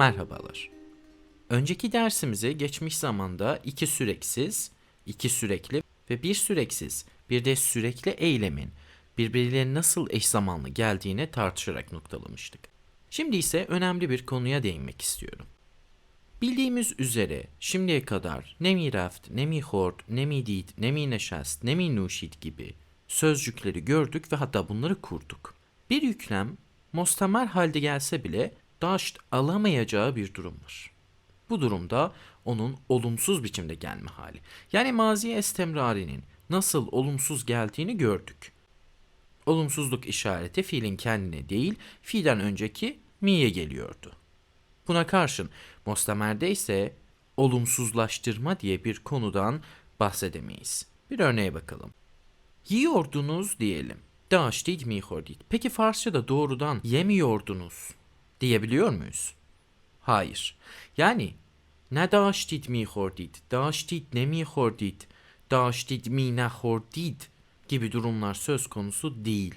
Merhabalar. Önceki dersimizi geçmiş zamanda iki süreksiz, iki sürekli ve bir süreksiz, bir de sürekli eylemin birbirlerine nasıl eş zamanlı geldiğine tartışarak noktalamıştık. Şimdi ise önemli bir konuya değinmek istiyorum. Bildiğimiz üzere şimdiye kadar ne mi reft, ne mi hord, ne mi did, ne mi neşest, ne mi nuşid gibi sözcükleri gördük ve hatta bunları kurduk. Bir yüklem mustamer halde gelse bile daşt alamayacağı bir durumdur. Bu durumda onun olumsuz biçimde gelme hali. Yani mazi estemrarinin nasıl olumsuz geldiğini gördük. Olumsuzluk işareti fiilin kendine değil, fiilden önceki mi'ye geliyordu. Buna karşın Mostamer'de ise olumsuzlaştırma diye bir konudan bahsedemeyiz. Bir örneğe bakalım. Yiyordunuz diyelim. Daştid mihordid. Peki Farsçada doğrudan yemiyordunuz diyebiliyor muyuz? Hayır. Yani ne daştid mihordid, daştid ne mihordid, daştid mi nehordid gibi durumlar söz konusu değil.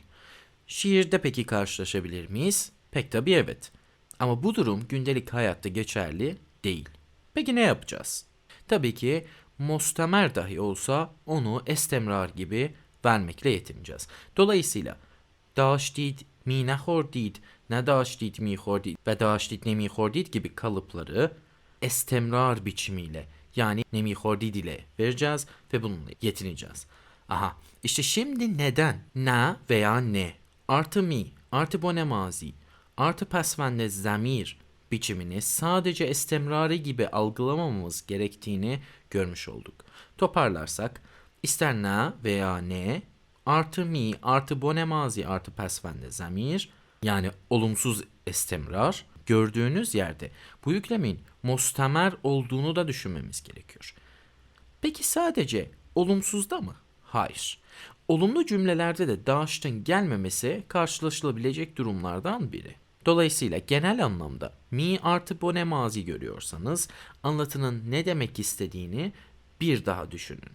Şiirde peki karşılaşabilir miyiz? Pek tabii evet. Ama bu durum gündelik hayatta geçerli değil. Peki ne yapacağız? Tabii ki mustamer dahi olsa onu estemrar gibi vermekle yetineceğiz. Dolayısıyla daştid, mi nehordid, ne daştid mi hordid ve daştid ne mi hordid gibi kalıpları estemrar biçimiyle yani ne mi hordid ile vereceğiz ve bununla yetineceğiz. Aha işte şimdi neden ne veya ne artı mi artı bone mazi artı pesvende zamir biçimini sadece estemrari gibi algılamamamız gerektiğini görmüş olduk. Toparlarsak ister ne veya ne artı mi artı bone mazi artı pesvende zamir yani olumsuz estemrar gördüğünüz yerde bu yüklemin mustamer olduğunu da düşünmemiz gerekiyor. Peki sadece olumsuzda mı? Hayır. Olumlu cümlelerde de daştın gelmemesi karşılaşılabilecek durumlardan biri. Dolayısıyla genel anlamda mi artı bone mazi görüyorsanız anlatının ne demek istediğini bir daha düşünün.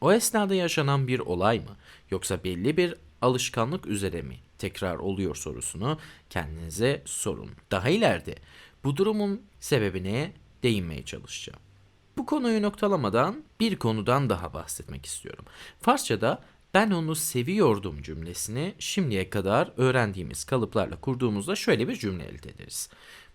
O esnada yaşanan bir olay mı yoksa belli bir alışkanlık üzere mi tekrar oluyor sorusunu kendinize sorun. Daha ileride bu durumun sebebine değinmeye çalışacağım. Bu konuyu noktalamadan bir konudan daha bahsetmek istiyorum. Farsçada ben onu seviyordum cümlesini şimdiye kadar öğrendiğimiz kalıplarla kurduğumuzda şöyle bir cümle elde ederiz.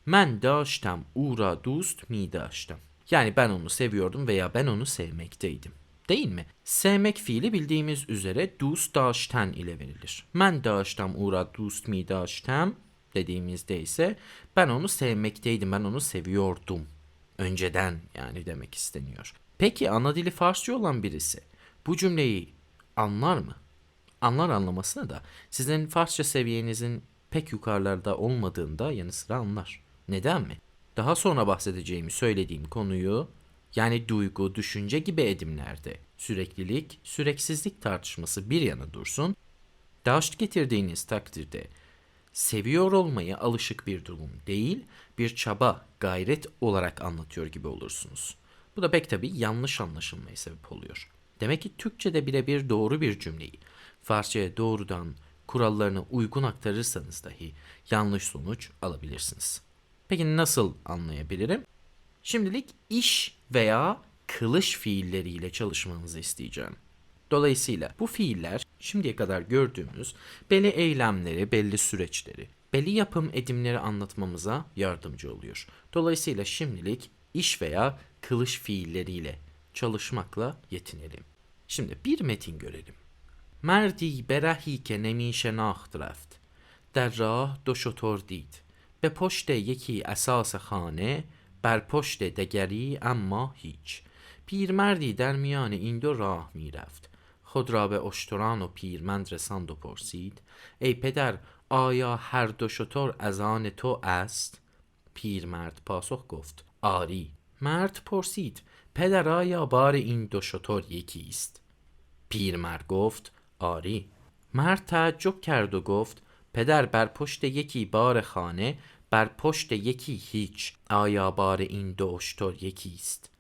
Men daştam ura dust mi daştam. Yani ben onu seviyordum veya ben onu sevmekteydim. Değil mi? Sevmek fiili bildiğimiz üzere dust daşten ile verilir. Men daştam ura dust mi daştam dediğimizde ise ben onu sevmekteydim, ben onu seviyordum. Önceden yani demek isteniyor. Peki ana dili Farsça olan birisi bu cümleyi anlar mı? Anlar anlamasına da sizin Farsça seviyenizin pek yukarılarda olmadığında yanı sıra anlar. Neden mi? Daha sonra bahsedeceğimi söylediğim konuyu yani duygu, düşünce gibi edimlerde süreklilik, süreksizlik tartışması bir yana dursun. Daşt getirdiğiniz takdirde seviyor olmayı alışık bir durum değil, bir çaba, gayret olarak anlatıyor gibi olursunuz. Bu da pek tabii yanlış anlaşılmaya sebep oluyor. Demek ki Türkçe'de birebir doğru bir cümleyi Farsça'ya doğrudan kurallarına uygun aktarırsanız dahi yanlış sonuç alabilirsiniz. Peki nasıl anlayabilirim? Şimdilik iş veya kılıç fiilleriyle çalışmanızı isteyeceğim. Dolayısıyla bu fiiller şimdiye kadar gördüğümüz belli eylemleri, belli süreçleri, belli yapım edimleri anlatmamıza yardımcı oluyor. Dolayısıyla şimdilik iş veya kılıç fiilleriyle çalışmakla yetinelim. Şimdi bir metin görelim. Merdi berahi ke nemişe naht Der rah do şotor. Be poşte yeki esas hane بر پشت دگری اما هیچ. پیرمردی در میان این دو راه می‌رفت. خود را به اشتران و پیرمند رساند و پرسید ای پدر آیا هر دو شتر از آن تو است؟ پیرمرد پاسخ گفت آری. مرد پرسید پدر آیا بار این دو شتر یکی است؟ پیرمرد گفت آری. مرد تعجب کرد و گفت پدر بر پشت یکی بار خانه بر پشت یکی هیچ آیا بار این دو اشتر یکی است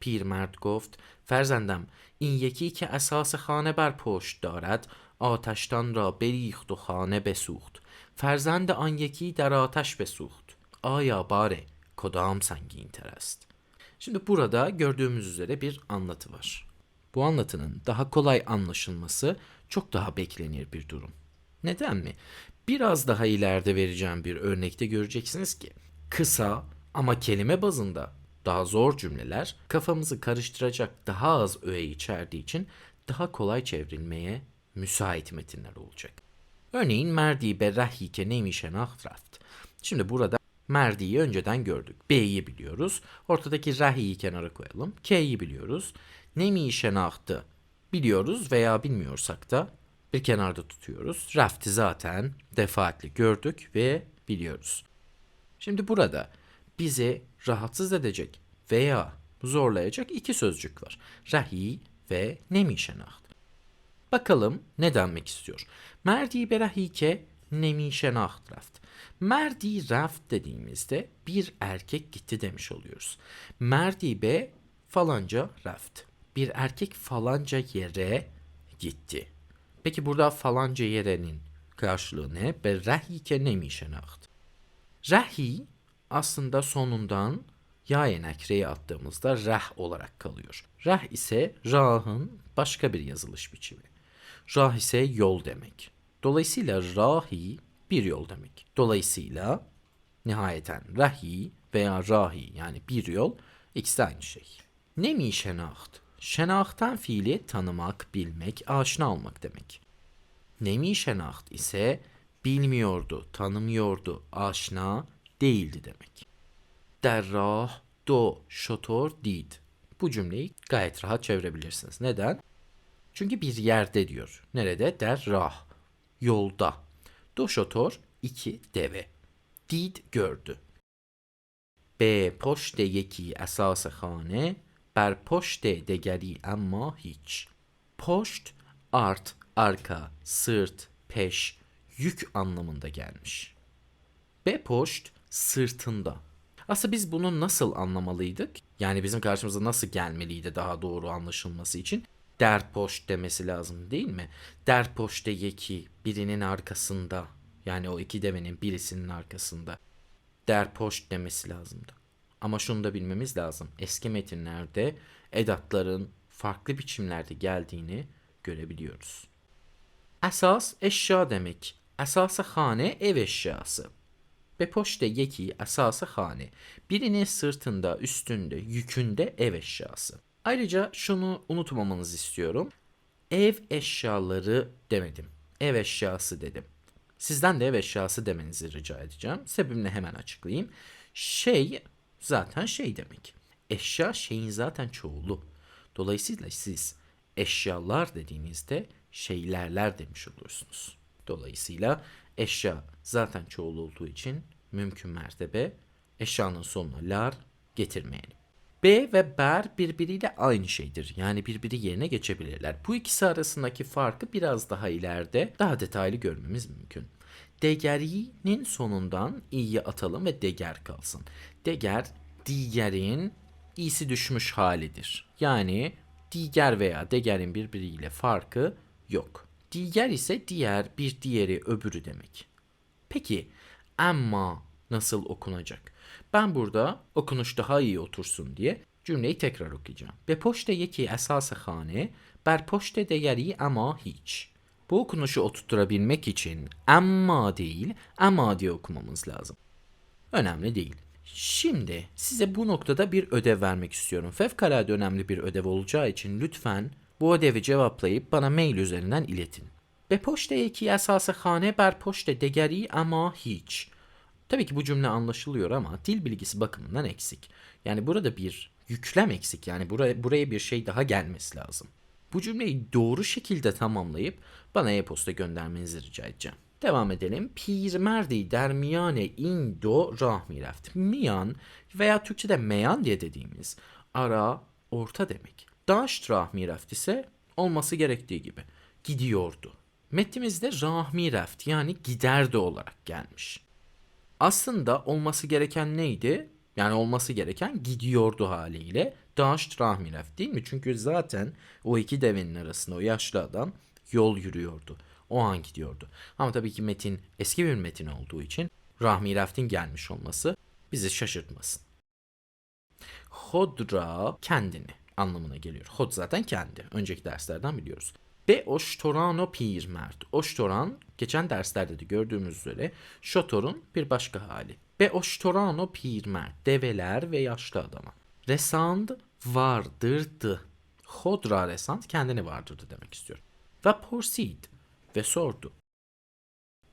پیرمرد گفت فرزندم این یکی که اساس خانه بر پشت دارد آتشتان را بریخت و خانه بسوخت فرزند آن یکی در آتش بسوخت آیا بار kodam sanki interest. Şimdi burada gördüğümüz üzere bir anlatı var. Bu anlatının daha kolay anlaşılması çok daha beklenir bir durum. Neden mi? Biraz daha ileride vereceğim bir örnekte göreceksiniz ki kısa ama kelime bazında daha zor cümleler kafamızı karıştıracak daha az öğe içerdiği için daha kolay çevrilmeye müsait metinler olacak. Örneğin merdi be rahike neymişe nahtraft. Şimdi burada merdiyi önceden gördük. B'yi biliyoruz. Ortadaki rahiyi kenara koyalım. K'yi biliyoruz. Nemişe nahtı biliyoruz veya bilmiyorsak da bir kenarda tutuyoruz. Rafti zaten defaatle gördük ve biliyoruz. Şimdi burada bizi rahatsız edecek veya zorlayacak iki sözcük var. Rahi ve nemişenaht. Bakalım ne denmek istiyor. Merdi berahike nemişenaht raft. Merdi raft dediğimizde bir erkek gitti demiş oluyoruz. Merdi be falanca raft. Bir erkek falanca yere gitti. Peki burada falanca yerenin karşılığı ne? Be rahike nemişenaht. Rahi aslında sonundan ya nakreyi attığımızda rah olarak kalıyor. Rah ise rahın başka bir yazılış biçimi. Rah ise yol demek. Dolayısıyla rahi bir yol demek. Dolayısıyla nihayeten rahi veya rahi yani bir yol ikisi aynı şey. Nemi şenaht? Şenahttan fiili tanımak, bilmek, aşina olmak demek. Nemi şenaht ise bilmiyordu, tanımıyordu, aşina değildi demek. Der rah do şotor did. Bu cümleyi gayet rahat çevirebilirsiniz. Neden? Çünkü bir yerde diyor. Nerede? Der rah. Yolda. Do şotor iki deve. Did gördü. Be poşte yeki esası hane ber poşte degeri ama hiç. Poşt art, arka, sırt, peş, yük anlamında gelmiş. Be poşt sırtında. Aslında biz bunu nasıl anlamalıydık? Yani bizim karşımıza nasıl gelmeliydi daha doğru anlaşılması için? Der poşt demesi lazım değil mi? Der poşte yeki birinin arkasında. Yani o iki devenin birisinin arkasında. Der poşt demesi lazımdı. Ama şunu da bilmemiz lazım. Eski metinlerde edatların farklı biçimlerde geldiğini görebiliyoruz. Esas eşya demek. Esası hane ev eşyası. Ve poşte yeki esası hane. Birinin sırtında, üstünde, yükünde ev eşyası. Ayrıca şunu unutmamanızı istiyorum. Ev eşyaları demedim. Ev eşyası dedim. Sizden de ev eşyası demenizi rica edeceğim. Sebebini hemen açıklayayım. Şey zaten şey demek. Eşya şeyin zaten çoğulu. Dolayısıyla siz eşyalar dediğinizde şeylerler demiş olursunuz. Dolayısıyla eşya zaten çoğul olduğu için mümkün mertebe eşyanın sonuna lar getirmeyelim. B ve ber birbiriyle aynı şeydir. Yani birbiri yerine geçebilirler. Bu ikisi arasındaki farkı biraz daha ileride daha detaylı görmemiz mümkün. Degeri'nin sonundan i'yi atalım ve deger kalsın. Deger, digerin i'si düşmüş halidir. Yani diger veya degerin birbiriyle farkı yok. Diğer ise diğer, bir diğeri, öbürü demek. Peki ama nasıl okunacak? Ben burada okunuş daha iyi otursun diye cümleyi tekrar okuyacağım. Be poşte yeki esası hane, ber poşte değeri ama hiç. Bu okunuşu oturtabilmek için amma değil, ama diye okumamız lazım. Önemli değil. Şimdi size bu noktada bir ödev vermek istiyorum. Fevkalade önemli bir ödev olacağı için lütfen bu ödevi cevaplayıp bana mail üzerinden iletin. Be poşte yeki esası hane ber poşte degeri ama hiç. Tabii ki bu cümle anlaşılıyor ama dil bilgisi bakımından eksik. Yani burada bir yüklem eksik. Yani buraya, buraya bir şey daha gelmesi lazım. Bu cümleyi doğru şekilde tamamlayıp bana e-posta göndermenizi rica edeceğim. Devam edelim. Pirmerdi dermiyane indo rahmireft. Miyan veya Türkçe'de meyan diye dediğimiz ara, orta demek. Daşt rahmireft ise olması gerektiği gibi gidiyordu. Metnimizde rahmireft yani giderdi olarak gelmiş. Aslında olması gereken neydi? Yani olması gereken gidiyordu haliyle. Daşt rahmireft değil mi? Çünkü zaten o iki devenin arasında o yaşlı adam yol yürüyordu. O an gidiyordu. Ama tabii ki metin eski bir metin olduğu için Rahmi gelmiş olması bizi şaşırtmasın. Hodra kendini anlamına geliyor. Hod zaten kendi. Önceki derslerden biliyoruz. Be oştorano pirmert. Oştoran geçen derslerde de gördüğümüz üzere şotorun bir başka hali. Be oştorano pirmert. Develer ve yaşlı adama. Resand vardırdı. Hodra resand kendini vardırdı demek istiyor. Ve porsid ve sordu.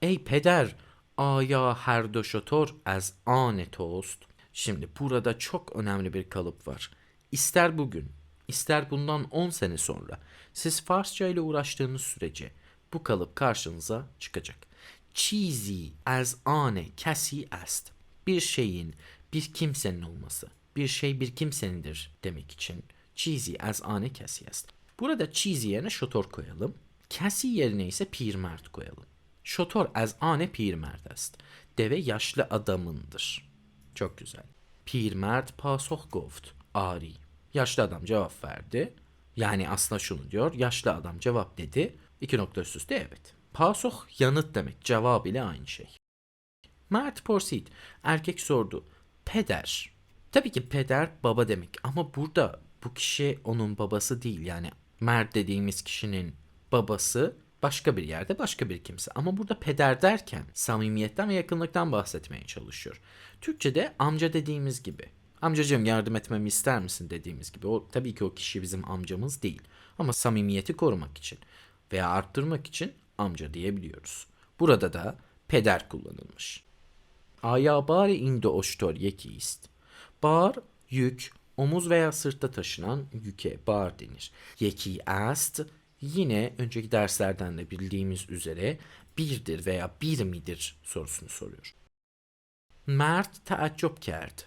Ey peder, aya her do şotor az ane tost. Şimdi burada çok önemli bir kalıp var. İster bugün, ister bundan 10 sene sonra siz Farsça ile uğraştığınız sürece bu kalıp karşınıza çıkacak. Cheesy as ane kesi est. Bir şeyin bir kimsenin olması. Bir şey bir kimsenindir demek için cheesy as ane kesi. Burada cheesy yerine şotor koyalım. Kesi yerine ise pirmert koyalım. Şotor az ane pirmert est. Deve yaşlı adamındır. Çok güzel. Pirmert pasoh goft. Ari. Yaşlı adam cevap verdi. Yani aslında şunu diyor. Yaşlı adam cevap dedi. İki nokta üst üste evet. Pasoh yanıt demek. Cevap ile aynı şey. Mert porsit. Erkek sordu. Peder. Tabii ki peder baba demek ama burada bu kişi onun babası değil. Yani Mert dediğimiz kişinin babası başka bir yerde başka bir kimse. Ama burada peder derken samimiyetten ve yakınlıktan bahsetmeye çalışıyor. Türkçe'de amca dediğimiz gibi. Amcacığım yardım etmemi ister misin dediğimiz gibi. O tabii ki o kişi bizim amcamız değil. Ama samimiyeti korumak için veya arttırmak için amca diyebiliyoruz. Burada da peder kullanılmış. Aya bari indo oştor yekist. Bar, yük, omuz veya sırtta taşınan yüke bar denir. Yeki est yine önceki derslerden de bildiğimiz üzere birdir veya bir midir sorusunu soruyor. Mert taaccüp kerdi.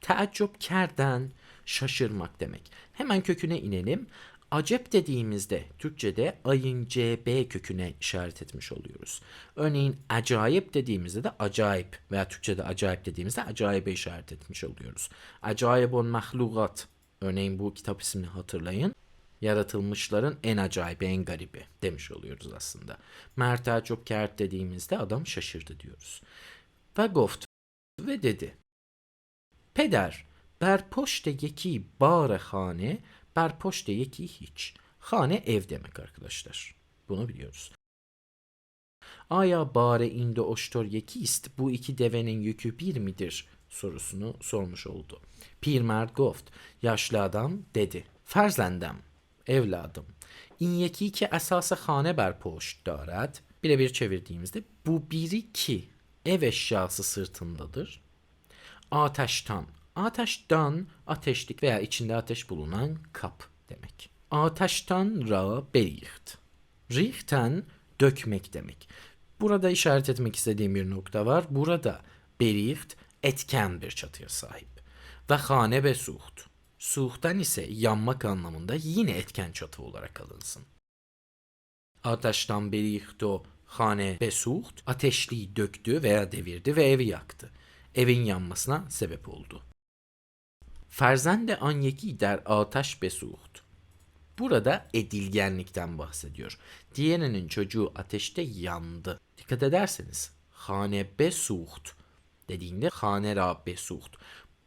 Taaccüp kerden şaşırmak demek. Hemen köküne inelim. Acep dediğimizde Türkçe'de ayın CB köküne işaret etmiş oluyoruz. Örneğin acayip dediğimizde de acayip veya Türkçe'de acayip dediğimizde acayibe işaret etmiş oluyoruz. Acayibun mahlukat. Örneğin bu kitap ismini hatırlayın. Yaratılmışların en acayibi, en garibi demiş oluyoruz aslında. Mert çok kert dediğimizde adam şaşırdı diyoruz. Ve goft ve dedi. Peder, ber poşte yeki bare ber poşte yeki hiç. Hane ev demek arkadaşlar. Bunu biliyoruz. Aya bare inde oştor yekist bu iki devenin yükü bir midir sorusunu sormuş oldu. Pirmer goft yaşlı adam dedi. Ferzlendem evladım. İn yeki ki esası hane ber poşt darat. Birebir çevirdiğimizde bu biri ki ev eşyası sırtındadır. Ateştan. Ateştan ateşlik veya içinde ateş bulunan kap demek. Ateştan ra bericht. Richten dökmek demek. Burada işaret etmek istediğim bir nokta var. Burada bericht etken bir çatıya sahip. Ve hane ve suht. Suhtan ise yanmak anlamında yine etken çatı olarak alınsın. Ateşten berihto hane ve suht ateşliği döktü veya devirdi ve evi yaktı. Evin yanmasına sebep oldu. Ferzende anyeki der ateş besuht. Burada edilgenlikten bahsediyor. Diğerinin çocuğu ateşte yandı. Dikkat ederseniz hane besuht dediğinde hane ra besuht.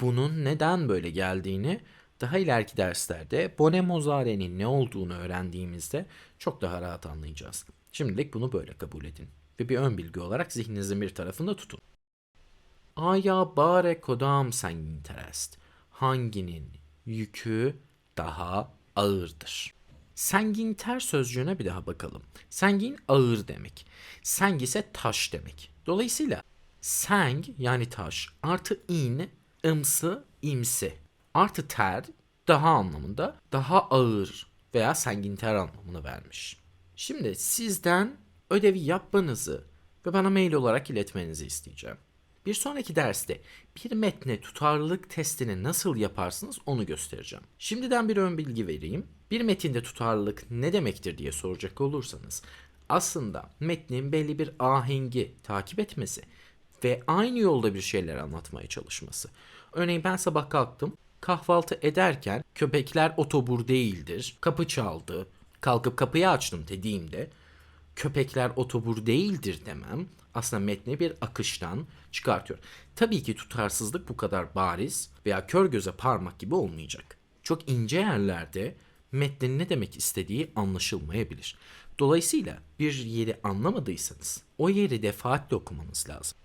Bunun neden böyle geldiğini daha ileriki derslerde Bone Mozare'nin ne olduğunu öğrendiğimizde çok daha rahat anlayacağız. Şimdilik bunu böyle kabul edin ve bir ön bilgi olarak zihninizin bir tarafında tutun. Aya bare kodam sengin terest. Hanginin yükü daha ağırdır? Sengin ter sözcüğüne bir daha bakalım. Sengin ağır demek. Seng ise taş demek. Dolayısıyla seng yani taş artı in ımsı imsi artı ter daha anlamında daha ağır veya sengin ter anlamını vermiş. Şimdi sizden ödevi yapmanızı ve bana mail olarak iletmenizi isteyeceğim. Bir sonraki derste bir metne tutarlılık testini nasıl yaparsınız onu göstereceğim. Şimdiden bir ön bilgi vereyim. Bir metinde tutarlılık ne demektir diye soracak olursanız aslında metnin belli bir ahengi takip etmesi ve aynı yolda bir şeyler anlatmaya çalışması. Örneğin ben sabah kalktım, kahvaltı ederken köpekler otobur değildir, kapı çaldı, kalkıp kapıyı açtım dediğimde köpekler otobur değildir demem aslında metni bir akıştan çıkartıyor. Tabii ki tutarsızlık bu kadar bariz veya kör göze parmak gibi olmayacak. Çok ince yerlerde metnin ne demek istediği anlaşılmayabilir. Dolayısıyla bir yeri anlamadıysanız o yeri defaatle okumanız lazım.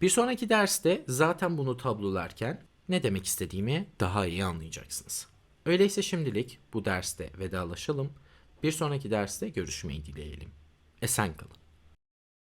Bir sonraki derste zaten bunu tablolarken ne demek istediğimi daha iyi anlayacaksınız. Öyleyse şimdilik bu derste vedalaşalım. Bir sonraki derste görüşmeyi dileyelim. Esen kalın.